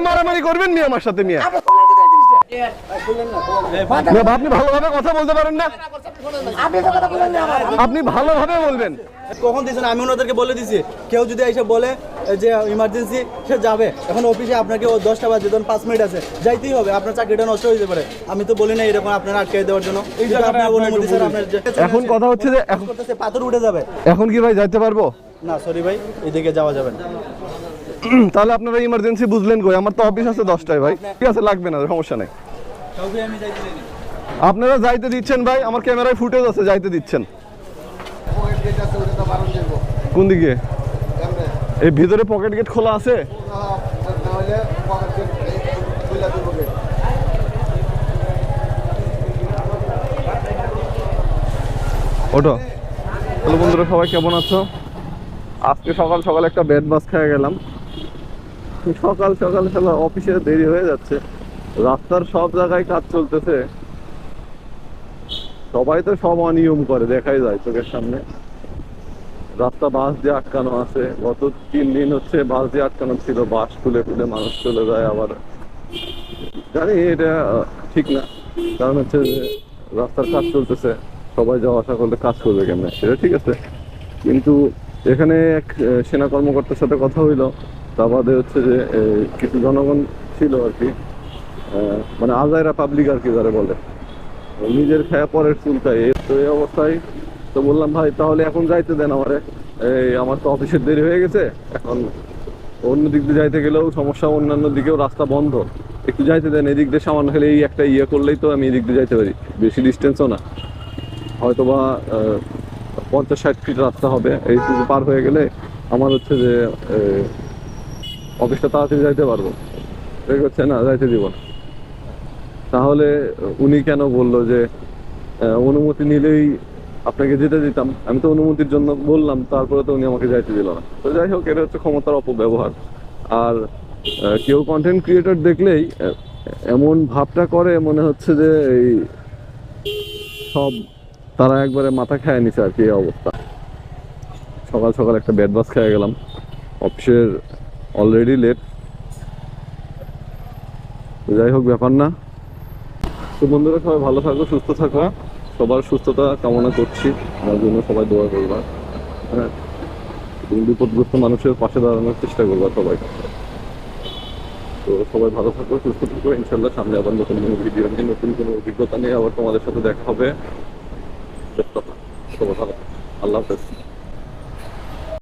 মারামারি করবেন মিয়া আমার সাথে মিয়া? আপনি ভালোভাবে কথা বলতে পারেন না। আপনি তো কথা বলেন না আমার। আপনি ভালোভাবে বলবেন। কখন দিয়েছেন? আমি ওনাদেরকে বলে দিছি। কেউ যদি এসে বলে যে ইমার্জেন্সি সে যাবে। এখন অফিসে আপনাকে ও দশটা বাজে ধরুন পাঁচ মিনিট আছে। যাইতেই হবে আপনার চাকরিটা নষ্ট হয়ে যেতে পারে। আমি তো বলি না এরকম আপনার আটকে দেওয়ার জন্য। এখন কথা হচ্ছে যে এখন পাথর উঠে যাবে। এখন কি ভাই যাইতে পারব? না সরি ভাই এদিকে যাওয়া যাবে না। তাহলে আপনারা ইমার্জেন্সি বুঝলেন কই? আমার তো অফিস আছে দশটায় ভাই। ঠিক আছে, লাগবে না, সমস্যা নেই। আপনারা যাইতে দিচ্ছেন ভাই, আমার ক্যামেরায় ফুটেজ আছে, যাইতে দিচ্ছেন। কোন দিকে? এই ভিতরে পকেট গেট খোলা আছে? ওটো হ্যালো বন্ধুরা, সবাই কেমন আছো? আজকে সকাল সকাল একটা ব্যাড বাস খেয়ে গেলাম। সকাল সকাল সকাল অফিসে দেরি হয়ে যাচ্ছে। রাস্তার সব জায়গায় কাজ চলতেছে। সবাই তো সব অনিয়ম করে, দেখাই যায় চোখের সামনে। রাস্তা বাস দিয়ে আটকানো আছে। গত তিন দিন হচ্ছে বাস দিয়ে আটকানো ছিল বাস খুলে খুলে মানুষ চলে যায় আবার। জানি এটা ঠিক না, কারণ হচ্ছে যে রাস্তার কাজ চলতেছে, সবাই যাওয়া আসা করলে কাজ করবে কেমনে? সেটা ঠিক আছে। কিন্তু এখানে এক সেনা কর্মকর্তার সাথে কথা হইল। তা বাদে হচ্ছে যে কিছু জনগণ ছিল আর কি মানে আজাইরা পাবলিক আর কি যারা বলে। নিজের খেয়া পরের এই তো এই অবস্থায় তো বললাম, ভাই, তাহলে এখন যাইতে দেন আমারে। এই, আমার তো অফিসের দেরি হয়ে গেছে, এখন অন্য দিক দিয়ে যাইতে গেলেও সমস্যা, অন্যান্য দিকেও রাস্তা বন্ধ। একটু যাইতে দেন, এদিক দিয়ে সামান্য খেলে এই একটা ইয়ে করলেই তো আমি এদিক দিয়ে যাইতে পারি, বেশি ডিস্টেন্সও না। হয়তো বা পঞ্চাশ ষাট ফিট রাস্তা হবে, এইটুকু পার হয়ে গেলে আমার হচ্ছে যে অফিসটা তাড়াতাড়ি যাইতে পারব। ঠিক হচ্ছে না, যাইতে দিব না। তাহলে উনি কেন বলল যে অনুমতি নিলেই আপনাকে যেতে দিতাম? আমি তো অনুমতির জন্য বললাম, তারপরে তো উনি আমাকে যাইতে দিল না। তো যাই হোক, এটা হচ্ছে ক্ষমতার অপব্যবহার। আর কেউ কন্টেন্ট ক্রিয়েটর দেখলেই এমন ভাবটা করে, মনে হচ্ছে যে এই সব তারা একবারে মাথা খায় নিছে আর কি অবস্থা। সকাল সকাল একটা ব্যাড বাস খেয়ে গেলাম। অফিসের অলরেডি লেট যাই হোক, ব্যাপার না। তো বন্ধুরা, সবাই ভালো থাকো, সুস্থ থাকো। সবার সুস্থতা কামনা করছি। আমার জন্য সবাই দোয়া করবা। হ্যাঁ বিপদগ্রস্ত মানুষের পাশে দাঁড়ানোর চেষ্টা করবা সবাই। তো সবাই ভালো থাকো, সুস্থ থাকো। ইনশাল্লাহ সামনে আবার নতুন কোনো ভিডিও নিয়ে, নতুন কোনো অভিজ্ঞতা নিয়ে আবার তোমাদের সাথে দেখা হবে। সবাই ভালো আল্লাহ হাফেজ।